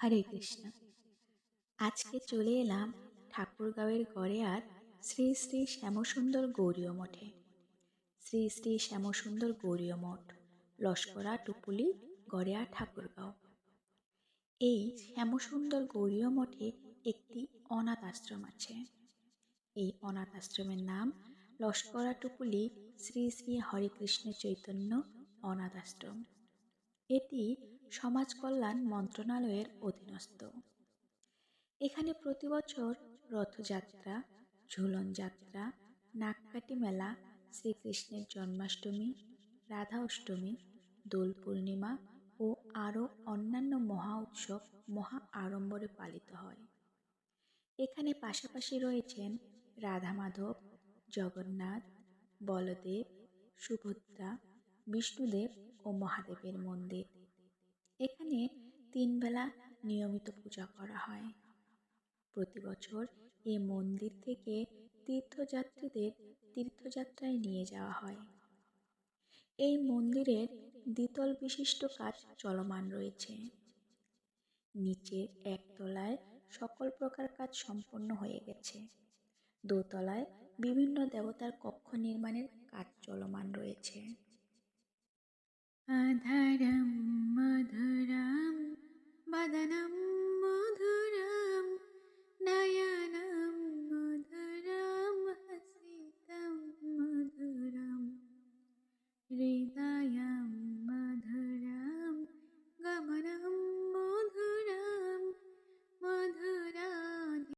হরে কৃষ্ণ। আজকে চলে এলাম ঠাকুরগাঁওয়ের গড়েয়ার শ্রী শ্রী শ্যামসুন্দর গৌরীয় মঠে। শ্রী শ্রী শ্যামসুন্দর গৌরীয় মঠ, লস্করা, টুপুলি, গড়েয়া ঠাকুরগাঁও। এই শ্যামসুন্দর গৌরীয় মঠে একটি অনাথ আশ্রম আছে। এই অনাথ আশ্রমের নাম লস্করা, টুপুলি, শ্রী শ্রী হরেকৃষ্ণ চৈতন্য অনাথ আশ্রম এটি সমাজ কল্যাণ মন্ত্রণালয়ের অধীনস্থ। এখানে প্রতি বছর রথযাত্রা, ঝুলন যাত্রা নাককাটি মেলা, শ্রীকৃষ্ণের জন্মাষ্টমী, রাধা অষ্টমী, দোল পূর্ণিমা ও আরও অন্যান্য মহা উৎসব, মহা আড়ম্বরে পালিত হয়। এখানে পাশাপাশি রয়েছেন রাধা মাধব, জগন্নাথ, বলদেব, সুভদ্রা, বিষ্ণুদেব ও মহাদেবের মন্দির। তিনবেলা নিয়মিত পূজা করা হয়। প্রতি বছর এ মন্দির থেকে তীর্থযাত্রীদের তীর্থযাত্রায় নিয়ে যাওয়া হয়। এই মন্দিরের দ্বিতল বিশিষ্ট কাজ চলমান রয়েছে। নিচের একতলায় সকল প্রকার কাজ সম্পন্ন হয়ে গেছে। দোতলায় বিভিন্ন দেবতার কক্ষ নির্মাণের কাজ চলমান রয়েছে। Adhanom Rita.